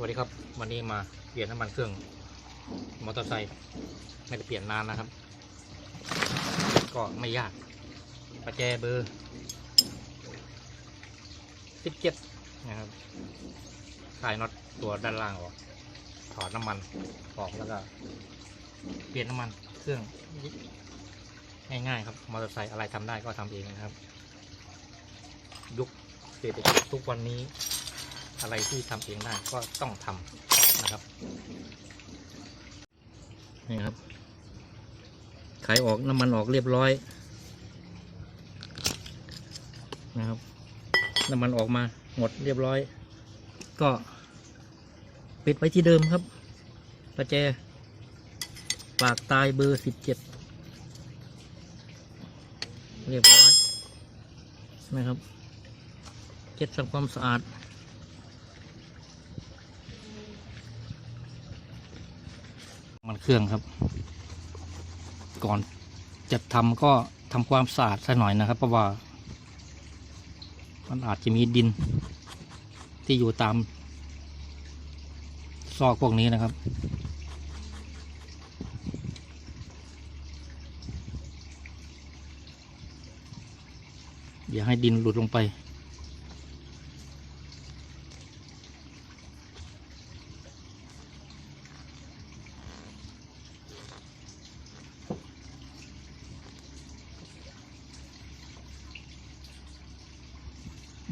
วัสดีครับวันนี้มาเปลี่ยนน้ำมันเครื่องมอเตอร์ไซค์ไม่ได้เปลี่ยนนานนะครับ ก็ไม่ยากประแจเบอร์สิบเจ็ดนะครับคลายน็อตตัวด้านล่างออก ถอดน้ำมันออกแล้วก็ เปลี่ยนน้ำมันเครื่องง่ายๆครับมอเตอร์ไซค์อะไรทำได้ก็ทำเองนะครับ ยุคเศรษฐกิจทุกวันนี้ อะไรที่ทำเองได้ก็ต้องทำนะครับ นี่ครับ ขายออกน้ำมันออกเรียบร้อย นะครับ น้ำมันออกมาหมดเรียบร้อย ก็ปิดไว้ที่เดิมครับประแจปากตายเบอร์สิบเจ็ดเรียบร้อยนะครับเช็ดทำความสะอาด มันเครื่องครับ ก่อนจะทำก็ทำความสะอาดสักหน่อยนะครับ เพราะว่า มันอาจจะมีดิน ที่อยู่ตาม ซอกพวกนี้นะครับอย่าให้ดินหลุดลงไป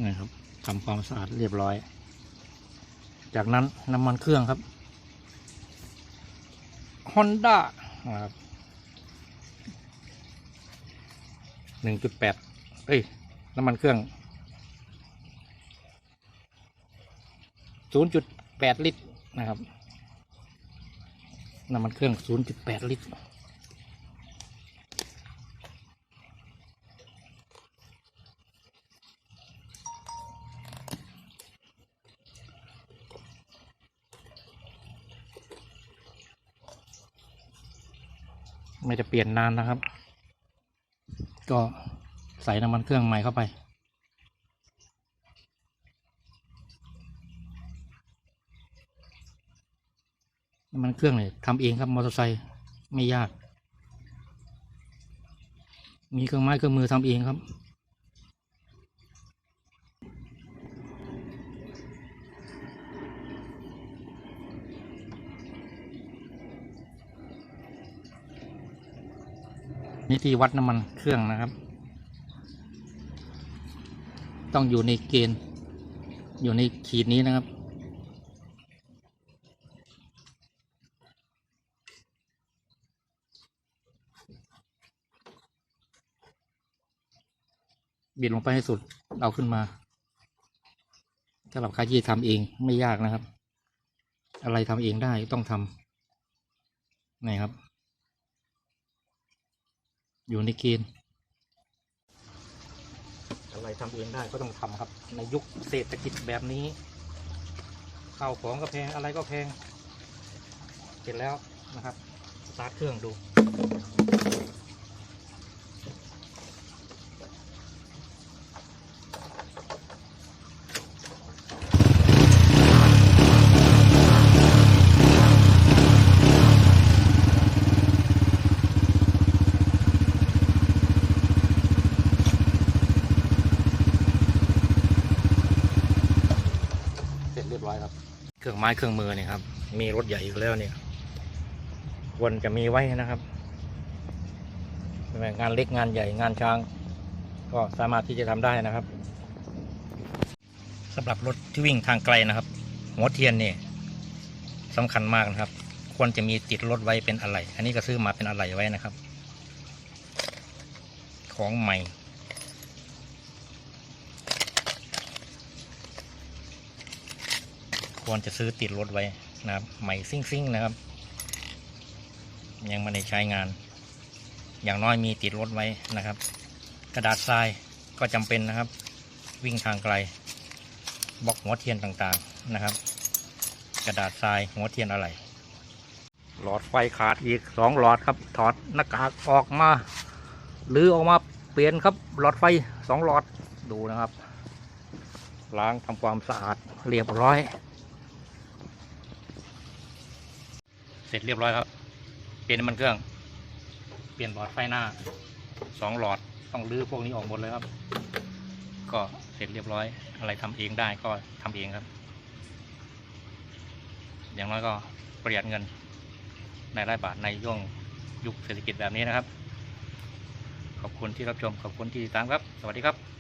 นะครับทำความสะอาดเรียบร้อย จากนั้นน้ำมันเครื่องครับ Honda นะครับหนึ่งจุดแปดเอ้ย น้ำมันเครื่องศูนย์จุดแปดลิตรนะครับ น้ำมันเครื่องศูนย์จุดแปดลิตร ไม่จะเปลี่ยนนานนะครับ ก็ใส่น้ำมันเครื่องใหม่เข้าไป น้ำมันเครื่องเนี่ยทำเองครับมอเตอร์ไซค์ไม่ยาก มีเครื่องไม้เครื่องมือทำเองครับ นี่ที่วัดน้ำมันเครื่องนะครับ ต้องอยู่ในเกณฑ์ อยู่ในขีดนี้นะครับ บิดลงไปให้สุด เอาขึ้นมาสำหรับใครที่ทำเองไม่ยากนะครับ อะไรทำเองได้ต้องทำนี่ครับ อยู่ในเกณฑ์อะไรทำเองได้ก็ต้องทำครับ ในยุคเศรษฐกิจแบบนี้ข้าวของก็แพงอะไรก็แพง เสร็จแล้วนะครับสตาร์ทเครื่องดู เสร็จเรียบร้อยครับ เครื่องไม้เครื่องมือเนี่ยครับ มีรถใหญ่อีกแล้วเนี่ยควรจะมีไว้นะครับงานเล็กงานใหญ่งานช้าง ก็สามารถที่จะทำได้นะครับสำหรับรถที่วิ่งทางไกลนะครับ หัวเทียนเนี่ยสำคัญมากนะครับ ควรจะมีติดรถไว้เป็นอะไร อันนี้ก็ซื้อมาเป็นอะไรไว้นะครับ ของใหม่ ควรจะซื้อติดรถไว้นะครับใหม่ซิ่งๆนะครับ ยังไม่ได้ใช้งาน อย่างน้อยมีติดรถไว้นะครับ กระดาษทรายก็จำเป็นนะครับ วิ่งทางไกลบล็อกหัวเทียนต่างๆนะครับ กระดาษทรายหัวเทียนอะไร หลอดไฟขาดอีกสองหลอดครับถอดหน้ากากออกมาหรือออกมาเปลี่ยนครับหลอดไฟสองหลอดดูนะครับ ล้างทำความสะอาดเรียบร้อย เสร็จเรียบร้อยครับ เปลี่ยนน้ำมันเครื่อง เปลี่ยนหลอดไฟหน้าสองหลอดต้องรื้อพวกนี้ออกหมดเลยครับ ก็เสร็จเรียบร้อย อะไรทำเองได้ก็ทำเองครับ อย่างน้อยก็ประหยัดเงินในรายบาทในย่วงยุคเศรษฐกิจแบบนี้นะครับ ขอบคุณที่รับชมขอบคุณที่ติดตามครับ สวัสดีครับ